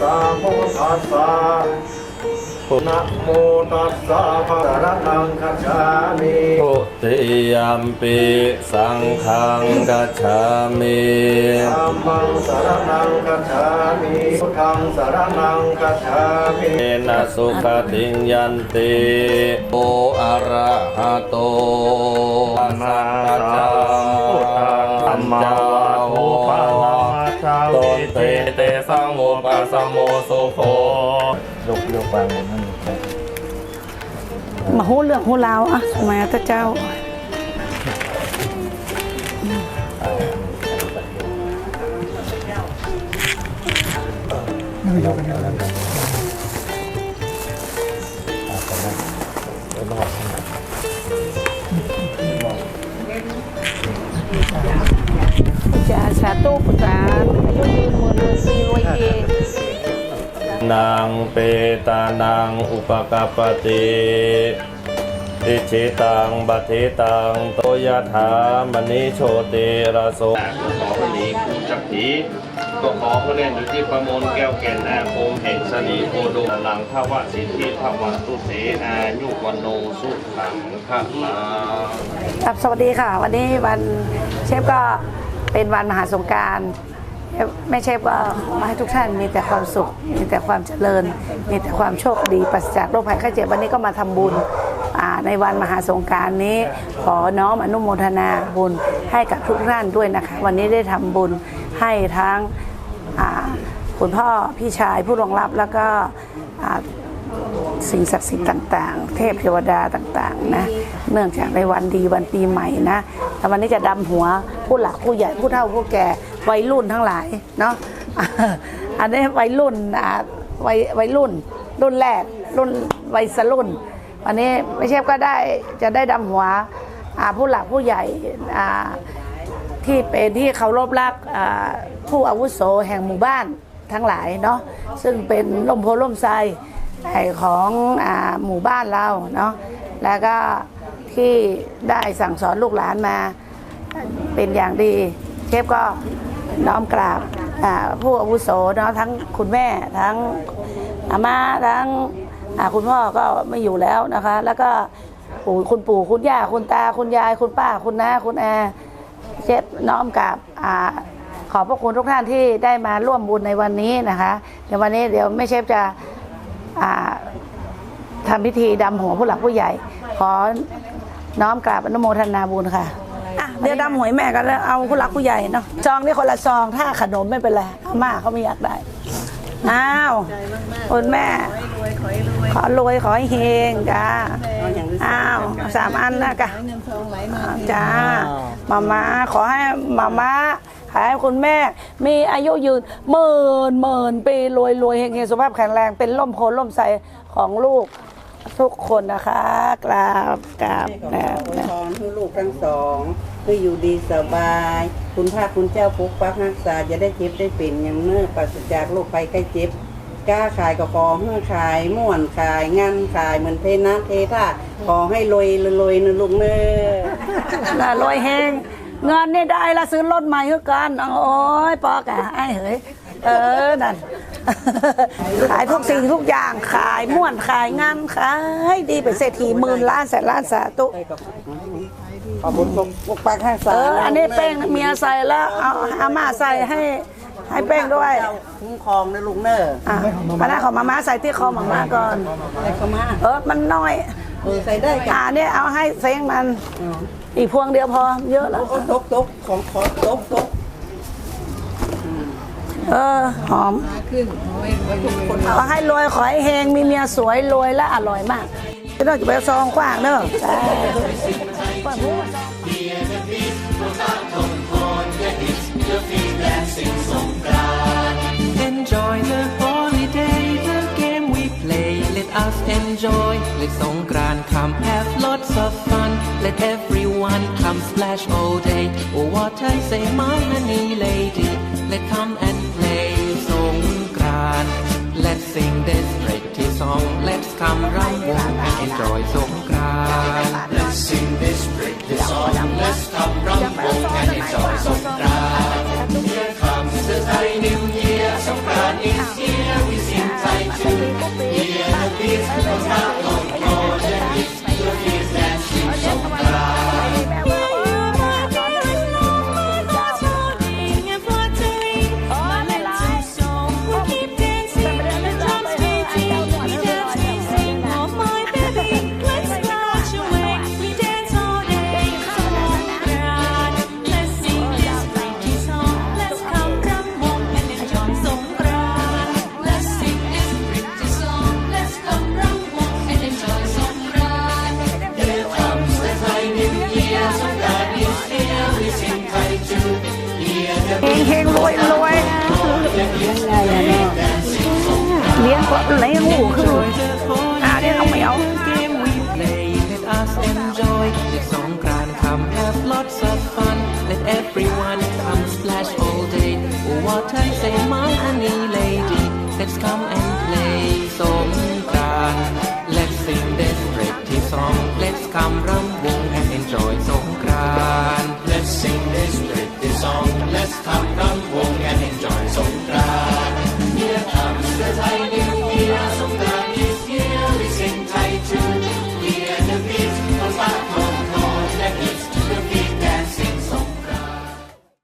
สัมมาสัมพุทธัสสะนะโมตัสสะภะคะวะตังคัจฉามิทุติยมปีสังฆังกัจฉามิธัมมังสรณังคัจฉามิพุทธังสรณังคัจฉามิเอนะสุขติงยันติโออะระหะโต โมสุโขยกยกวางบนนั่นมาหูเรื่องหูราวอะสมัยพระเจ้าจะสาธุปุตตาอายุยืนหมื่นเลยปีรวยเอง นางเปตานังอุปกปปติอิชิตังบัติตังโตยถามณิโชติระโสขอพระนีคุณจักรีก็ขอพระเล่นอยู่ที่ประมวลแก้วแก่นอาคมแห่งสนีโพดมหลังทวสิทธิทวัตุเสอายุวันโนสุขังพระลาครับสวัสดีค่ะ วันนี้วันเชฟก็เป็นวันมหาสงกราร แม่เชฟก็ขอให้ทุกท่านมีแต่ความสุข มีแต่ความเจริญ มีแต่ความโชคดีปราศจากโรคภัยไข้เจ็บวันนี้ก็มาทำบุญในวันมหาสงการนี้ ขอน้อมอนุโมทนาบุญให้กับทุกท่านด้วยนะคะ วันนี้ได้ทำบุญให้ทั้งคุณพ่อพี่ชายผู้รองรับแล้วก็สิ่งศักดิ์สิทธิ์ต่าง ๆ เทพเทวดาต่าง ๆ นะ เนื่องจากในวันดีวันปีใหม่นะแต่วันนี้จะดำหัวผู้หลักผู้ใหญ่ผู้เฒ่าผู้แก่ วัยรุ่นทั้งหลายเนาะอันนี้วัยรุ่นอ่าวัยวัยรุ่น รุ่นแรกรุ่นวัยสรุ่นวันนี้ไม่ใช่ก็ได้จะได้ดำหัวอ่าผู้หลักผู้ใหญ่อ่าที่เป็นที่เคารพรักอ่าผู้อาวุโสแห่งหมู่บ้านทั้งหลายเนาะซึ่งเป็นล่มโพล่มไทรของอาหมู่บ้านเราเนาะแล้วก็ที่ได้สั่งสอนลูกหลานมาเป็นอย่างดี เชฟก็ น้อมกราบผู้อาวุโสเนาะทั้งคุณแม่ทั้งอาม่าทั้งคุณพ่อก็ไม่อยู่แล้วนะคะ แล้วก็คุณปู่คุณย่าคุณตาคุณยายคุณป้าคุณน้าคุณอาเชฟน้อมกับอ่าขอบพระคุณทุกท่านที่ได้มาร่วมบุญในวันนี้นะคะในวันนี้เดี๋ยวแม่เชฟจะทำพิธีดำหัวผู้หลักผู้ใหญ่ ขอน้อมกราบอนุโมทนาบุญค่ะ เดี๋ยวดำหวยแม่กันแล้วเอาผู้หลักผู้ใหญ่เนาะซองนี่คนละซองถ้าขนมไม่เป็นไรอาม่าเขาไม่อยากได้อ้าวคุณแม่ ขอรวยขอให้เฮงจ้าอ้าวสามอันนะกะจ้ามาม่าขอให้มาม่าขอให้คุณแม่ มีอายุยืนหมื่นหมื่นปีรวยรวยเฮงเฮงสุขภาพแข็งแรงเป็นล่มโพล่มใสของลูกทุกคนนะคะกราบกราบขอนะอพรให้ลูกทั้งสอง ให้อยู่ดีสบาย คุณพระคุณเจ้าปกปักรักษาจะได้เจ็บได้เป็นอย่างเมื่อปราศจากโรคภัยไข้เจ็บกล้าขายก็ขอให้ขายม่วนขายงานขายเหมือนเทนะเทท่าขอให้รวยรวยนะลูกเน้อรวยเฮงเงินนี่ได้ละซื้อรถใหม่คือกันโอ้ยปอกอะไอ้เฮ้ยเออนั่นขายทุกสิ่งทุกอย่างขายม่วนขายงานขายดีเป็นเศรษฐีหมื่นล้านแสนล้านสาธุ ขอบคุณปกปักรักษาเอออันนี้เป้งเมียใส่แล้วเอาอาม่าใส่ให้ให้เป้งด้วยเจ้าคุ้มครองนะลูกเน้ออะอันนั้นของมาม่าใส่ที่คอมาม่าก่อน ใส่เข้ามาเออมันน้อยเออใส่ได้จ้ะอ่าเนี่ยเอาให้เซ้งมัน อีกพวงเดียวพอเยอะแล้วโอ้ตกตกของขอตกตกเออหอมขอให้รวยขอให้เฮงมีเมียสวยรวยและอร่อยมากไม่ต้องจะไปซองกว้างเนอะ Enjoy the holiday, the game we play. Let us enjoy. Let Songkran come have lots of fun. Let everyone come splash all day. Oh, what I say, my honey lady. Let come lấy ngủ cứ à đi không hiểu Enjoy the Songkran come have lots of fun let everyone come splash all day oh what I say my honey lady let's come and play Songkran let's sing this pretty song let's come run